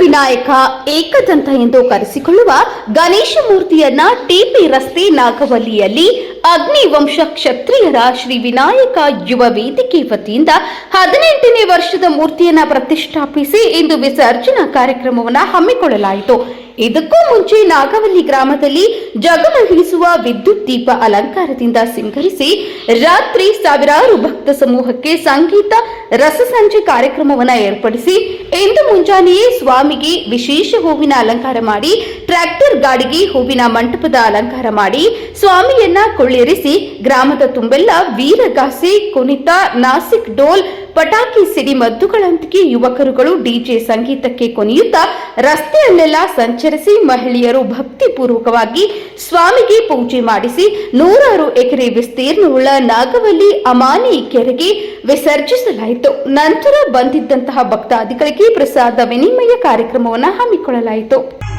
ವಿನಾಯಕ ಏಕದಂತ ಎಂದು ಕರೆಸಿಕೊಳ್ಳುವ ಗಣೇಶ ಮೂರ್ತಿಯನ್ನ ಟಿಪಿ ರಸ್ತೆ ನಾಗವಲ್ಲಿಯಲ್ಲಿ ಅಗ್ನಿವಂಶ ಕ್ಷತ್ರಿಯರ ಶ್ರೀ ವಿನಾಯಕ ಯುವ ವೇದಿಕೆ ವತಿಯಿಂದ ಹದಿನೆಂಟನೇ ವರ್ಷದ ಮೂರ್ತಿಯನ್ನ ಪ್ರತಿಷ್ಠಾಪಿಸಿ ಇಂದು ವಿಸರ್ಜನಾ ಕಾರ್ಯಕ್ರಮವನ್ನು ಹಮ್ಮಿಕೊಳ್ಳಲಾಯಿತು. ಇದಕ್ಕೂ ಮುಂಚೆ ನಾಗವಲ್ಲಿ ಗ್ರಾಮದಲ್ಲಿ ಜಗಮಗಿಸುವ ವಿದ್ಯುತ್ ದೀಪ ಅಲಂಕಾರದಿಂದ ಸಿಂಗರಿಸಿ ರಾತ್ರಿ ಸಾವಿರಾರು ಭಕ್ತ ಸಮೂಹಕ್ಕೆ ಸಂಗೀತ ರಸಸಂಜೆ ಕಾರ್ಯಕ್ರಮವನ್ನು ಏರ್ಪಡಿಸಿ ಇಂದು ಮುಂಜಾನೆಯೇ ಸ್ವಾಮಿಗೆ ವಿಶೇಷ ಹೂವಿನ ಅಲಂಕಾರ ಮಾಡಿ, ಟ್ರ್ಯಾಕ್ಟರ್ ಗಾಡಿಗೆ ಹೂವಿನ ಮಂಟಪದ ಅಲಂಕಾರ ಮಾಡಿ, ಸ್ವಾಮಿಯನ್ನ ಕೊಳ್ಳೇರಿಸಿ ಗ್ರಾಮದ ತುಂಬೆಲ್ಲ ವೀರಗಾಸೆ ಕುಣಿತ, ನಾಸಿಕ್ ಡೋಲ್, ಪಟಾಕಿ ಸಿಡಿಮದ್ದುಗಳೊಂದಿಗೆ ಯುವಕರುಗಳು ಡಿಜೆ ಸಂಗೀತಕ್ಕೆ ಕೊನೆಯುತ್ತಾ ರಸ್ತೆಯಲ್ಲೆಲ್ಲ ಸಂಚರಿಸಿ ಮಹಿಳೆಯರು ಭಕ್ತಿಪೂರ್ವಕವಾಗಿ ಸ್ವಾಮಿಗೆ ಪೂಜೆ ಮಾಡಿಸಿ ನೂರಾರು ಎಕರೆ ವಿಸ್ತೀರ್ಣವುಳ್ಳ ನಾಗವಲ್ಲಿ ಅಮಾನಿ ಕೆರೆಗೆ ವಿಸರ್ಜಿಸಲಾಯಿತು. ನಂತರ ಬಂದಿದ್ದಂತಹ ಭಕ್ತಾದಿಗಳಿಗೆ ಪ್ರಸಾದ ವಿನಿಮಯ ಕಾರ್ಯಕ್ರಮವನ್ನು ಹಮ್ಮಿಕೊಳ್ಳಲಾಯಿತು.